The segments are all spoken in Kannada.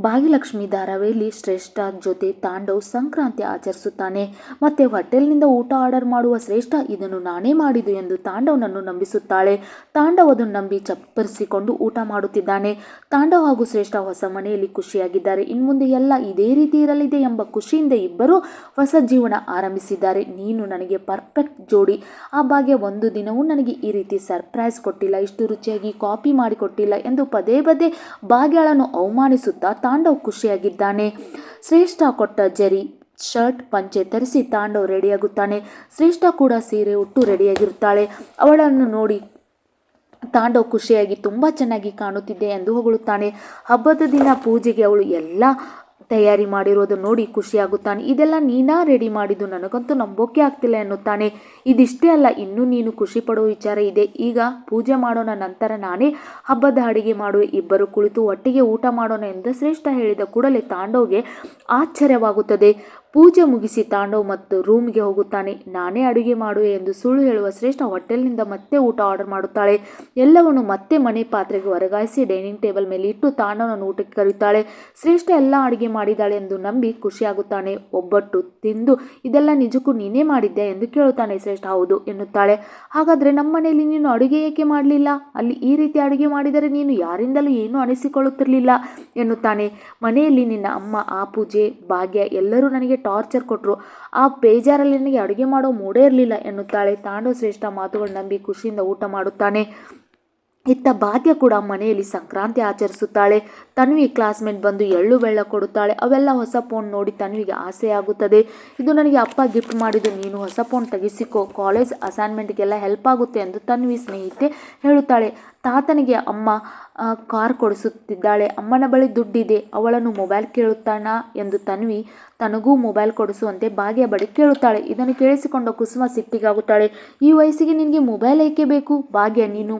ಭಾಗ್ಯಲಕ್ಷ್ಮಿ ಧಾರಾವಾಹಿಯಲ್ಲಿ ಶ್ರೇಷ್ಠ ಜೊತೆ ತಾಂಡವ್ ಸಂಕ್ರಾಂತಿ ಆಚರಿಸುತ್ತಾನೆ. ಮತ್ತೆ ಹೋಟೆಲ್ನಿಂದ ಊಟ ಆರ್ಡರ್ ಮಾಡುವ ಶ್ರೇಷ್ಠ ಇದನ್ನು ನಾನೇ ಮಾಡಿದ್ದು ಎಂದು ತಾಂಡವನನ್ನು ನಂಬಿಸುತ್ತಾಳೆ. ತಾಂಡವ್ ಅದನ್ನು ನಂಬಿ ಚಪ್ಪರಿಸಿಕೊಂಡು ಊಟ ಮಾಡುತ್ತಿದ್ದಾನೆ. ತಾಂಡವ್ ಹಾಗೂ ಶ್ರೇಷ್ಠ ಹೊಸ ಮನೆಯಲ್ಲಿ ಖುಷಿಯಾಗಿದ್ದಾರೆ. ಇನ್ನು ಮುಂದೆ ಎಲ್ಲ ಇದೇ ರೀತಿ ಇರಲಿದೆ ಎಂಬ ಖುಷಿಯಿಂದ ಇಬ್ಬರು ಹೊಸ ಜೀವನ ಆರಂಭಿಸಿದ್ದಾರೆ. ನೀನು ನನಗೆ ಪರ್ಫೆಕ್ಟ್ ಜೋಡಿ. ಆ ಭಾಗ್ಯ ಒಂದು ದಿನವೂ ನನಗೆ ಈ ರೀತಿ ಸರ್ಪ್ರೈಸ್ ಕೊಟ್ಟಿಲ್ಲ. ಇಷ್ಟು ರುಚಿಯಾಗಿ ಕಾಪಿ ಮಾಡಿಕೊಟ್ಟಿಲ್ಲ ಎಂದು ಪದೇ ಪದೇ ಭಾಗ್ಯಳನ್ನು ಅವಮಾನಿಸುತ್ತಾ ತಾಂಡವ್ ಖುಷಿಯಾಗಿದ್ದಾನೆ. ಶ್ರೇಷ್ಠ ಕೊಟ್ಟ ಜರಿ, ಶರ್ಟ್, ಪಂಚೆ ತರಿಸಿ ತಾಂಡವ್ ರೆಡಿಯಾಗುತ್ತಾನೆ. ಶ್ರೇಷ್ಠ ಕೂಡ ಸೀರೆ ಉಟ್ಟು ರೆಡಿಯಾಗಿರುತ್ತಾಳೆ. ಅವಳನ್ನು ನೋಡಿ ತಾಂಡವ್ ಖುಷಿಯಾಗಿ ತುಂಬ ಚೆನ್ನಾಗಿ ಕಾಣುತ್ತಿದ್ದೆ ಎಂದು ಹೊಗಳುತ್ತಾನೆ. ಹಬ್ಬದ ದಿನ ಪೂಜೆಗೆ ಅವಳು ಎಲ್ಲ ತಯಾರಿ ಮಾಡಿರೋದು ನೋಡಿ ಖುಷಿಯಾಗುತ್ತಾನೆ ಇದೆಲ್ಲ ನೀನಾ ರೆಡಿ ಮಾಡಿದ್ದು ನನಗಂತೂ ನಂಬೋಕೆ ಆಗ್ತಿಲ್ಲ ಎನ್ನುತ್ತಾನೆ. ಇದಿಷ್ಟೇ ಅಲ್ಲ, ಇನ್ನೂ ನೀನು ಖುಷಿ ವಿಚಾರ ಇದೆ. ಈಗ ಪೂಜೆ ಮಾಡೋಣ, ನಂತರ ನಾನೇ ಹಬ್ಬದ ಅಡಿಗೆ ಮಾಡುವೆ. ಇಬ್ಬರು ಕುಳಿತು ಒಟ್ಟಿಗೆ ಊಟ ಮಾಡೋಣ ಎಂದು ಶ್ರೇಷ್ಠ ಹೇಳಿದ ಕೂಡಲೇ ತಾಂಡವ್ಗೆ ಆಶ್ಚರ್ಯವಾಗುತ್ತದೆ. ಪೂಜೆ ಮುಗಿಸಿ ತಾಂಡವ್ ಮತ್ತು ರೂಮ್ಗೆ ಹೋಗುತ್ತಾನೆ. ನಾನೇ ಅಡುಗೆ ಮಾಡುವೆ ಎಂದು ಸುಳ್ಳು ಹೇಳುವ ಶ್ರೇಷ್ಠ ಹೋಟೆಲ್ನಿಂದ ಮತ್ತೆ ಊಟ ಆರ್ಡರ್ ಮಾಡುತ್ತಾಳೆ. ಎಲ್ಲವನ್ನು ಮತ್ತೆ ಮನೆ ಪಾತ್ರೆಗೆ ವರ್ಗಾಯಿಸಿ ಡೈನಿಂಗ್ ಟೇಬಲ್ ಮೇಲೆ ಇಟ್ಟು ತಾಂಡವನನ್ನು ಊಟಕ್ಕೆ ಕರೆಯುತ್ತಾಳೆ. ಶ್ರೇಷ್ಠ ಎಲ್ಲ ಅಡುಗೆ ಮಾಡಿದ್ದಾಳೆ ಎಂದು ನಂಬಿ ಖುಷಿಯಾಗುತ್ತಾನೆ. ಒಬ್ಬಟ್ಟು ತಿಂದು ಇದೆಲ್ಲ ನಿಜಕ್ಕೂ ನೀನೇ ಮಾಡಿದ್ದೆ ಎಂದು ಕೇಳುತ್ತಾನೆ ಶ್ರೇಷ್ಠ. ಹೌದು ಎನ್ನುತ್ತಾಳೆ. ಹಾಗಾದರೆ ನಮ್ಮ ಮನೆಯಲ್ಲಿ ನೀನು ಅಡುಗೆ ಏಕೆ ಮಾಡಲಿಲ್ಲ? ಅಲ್ಲಿ ಈ ರೀತಿ ಅಡುಗೆ ಮಾಡಿದರೆ ನೀನು ಯಾರಿಂದಲೂ ಏನೂ ಅನಿಸಿಕೊಳ್ಳುತ್ತಿರಲಿಲ್ಲ ಎನ್ನುತ್ತಾನೆ. ಮನೆಯಲ್ಲಿ ನಿನ್ನ ಅಮ್ಮ, ಆ ಪೂಜೆ, ಭಾಗ್ಯ ಎಲ್ಲರೂ ನನಗೆ ಟಾರ್ಚರ್ ಕೊಟ್ಟರು ಆ ಬೇಜಾರಲ್ಲಿ ನನಗೆ ಅಡುಗೆ ಮಾಡೋ ಮೂಡೇ ಇರಲಿಲ್ಲ ಎನ್ನುತ್ತಾಳೆ ತಾಂಡವ ಶ್ರೇಷ್ಠ ಮಾತುಗಳು ನಂಬಿ ಖುಷಿಯಿಂದ ಊಟ ಮಾಡುತ್ತಾನೆ. ಇತ್ತ ಭಾಗ್ಯ ಕೂಡ ಮನೆಯಲ್ಲಿ ಸಂಕ್ರಾಂತಿ ಆಚರಿಸುತ್ತಾಳೆ. ತನ್ವಿ ಕ್ಲಾಸ್ಮೇಟ್ ಬಂದು ಎಳ್ಳು ಬೆಳ್ಳ ಕೊಡುತ್ತಾಳೆ. ಅವೆಲ್ಲ ಹೊಸ ಫೋನ್ ನೋಡಿ ತನ್ವಿಗೆ ಆಸೆ ಆಗುತ್ತದೆ ಇದು ನನಗೆ ಅಪ್ಪ ಗಿಫ್ಟ್ ಮಾಡಿದ್ದು, ನೀನು ಹೊಸ ಫೋನ್ ತೆಗೆಸಿಕೋ, ಕಾಲೇಜ್ ಅಸೈನ್ಮೆಂಟ್ಗೆಲ್ಲ ಹೆಲ್ಪ್ ಆಗುತ್ತೆ ಎಂದು ತನ್ವಿ ಸ್ನೇಹಿತೆ ಹೇಳುತ್ತಾಳೆ. ತಾತನಿಗೆ ಅಮ್ಮ ಕಾರ್ ಕೊಡಿಸುತ್ತಿದ್ದಾಳೆ. ಅಮ್ಮನ ಬಳಿ ದುಡ್ಡಿದೆ. ಅವಳನ್ನು ಮೊಬೈಲ್ ಕೇಳುತ್ತಾನ ಎಂದು ತನ್ವಿ ತನಗೂ ಮೊಬೈಲ್ ಕೊಡಿಸುವಂತೆ ಭಾಗ್ಯ ಬಳಿ ಕೇಳುತ್ತಾಳೆ. ಇದನ್ನು ಕೇಳಿಸಿಕೊಂಡ ಕುಸುಮ ಸಿಟ್ಟಿಗಾಗುತ್ತಾಳೆ. ಈ ವಯಸ್ಸಿಗೆ ನಿನಗೆ ಮೊಬೈಲ್ ಏಕೆ ಬೇಕು? ಭಾಗ್ಯ ನೀನು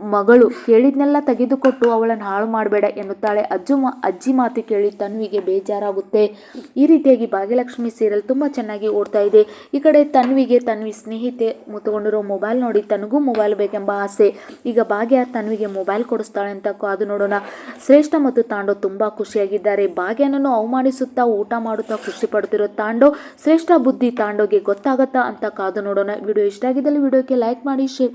ಮಗಳು ಕೇಳಿದ್ನೆಲ್ಲ ತೆಗೆದುಕೊಟ್ಟು ಅವಳನ್ನು ಹಾಳು ಮಾಡಬೇಡ ಎನ್ನುತ್ತಾಳೆ. ಅಜ್ಜು ಮಾ, ಅಜ್ಜಿ ಮಾತು ಕೇಳಿ ತನ್ವಿಗೆ ಬೇಜಾರಾಗುತ್ತೆ. ಈ ರೀತಿಯಾಗಿ ಭಾಗ್ಯಲಕ್ಷ್ಮಿ ಸೀರಿಯಲ್ ತುಂಬ ಚೆನ್ನಾಗಿ ಓಡ್ತಾ ಇದೆ. ಈ ಕಡೆ ತನ್ವಿಗೆ ತನ್ವಿ ಸ್ನೇಹಿತೆ ಮುತ್ಕೊಂಡಿರೋ ಮೊಬೈಲ್ ನೋಡಿ ತನಗೂ ಮೊಬೈಲ್ ಬೇಕೆಂಬ ಆಸೆ. ಈಗ ಭಾಗ್ಯ ತನ್ವಿಗೆ ಮೊಬೈಲ್ ಕೊಡಿಸ್ತಾಳೆ ಅಂತ ಕಾದು ನೋಡೋಣ. ಶ್ರೇಷ್ಠ ಮತ್ತು ತಾಂಡೋ ತುಂಬ ಖುಷಿಯಾಗಿದ್ದಾರೆ. ಭಾಗ್ಯನನ್ನು ಅವಮಾನಿಸುತ್ತಾ ಊಟ ಮಾಡುತ್ತಾ ಖುಷಿ ಪಡ್ತಿರೋ ತಾಂಡೋ ಶ್ರೇಷ್ಠ ಬುದ್ಧಿ ತಾಂಡೋಗೆ ಗೊತ್ತಾಗತ್ತಾ ಅಂತ ಕಾದು ನೋಡೋಣ. ವಿಡಿಯೋ ಇಷ್ಟ ಆಗಿದ್ದಲ್ಲಿ ವಿಡಿಯೋಕ್ಕೆ ಲೈಕ್ ಮಾಡಿ, ಶೇರ್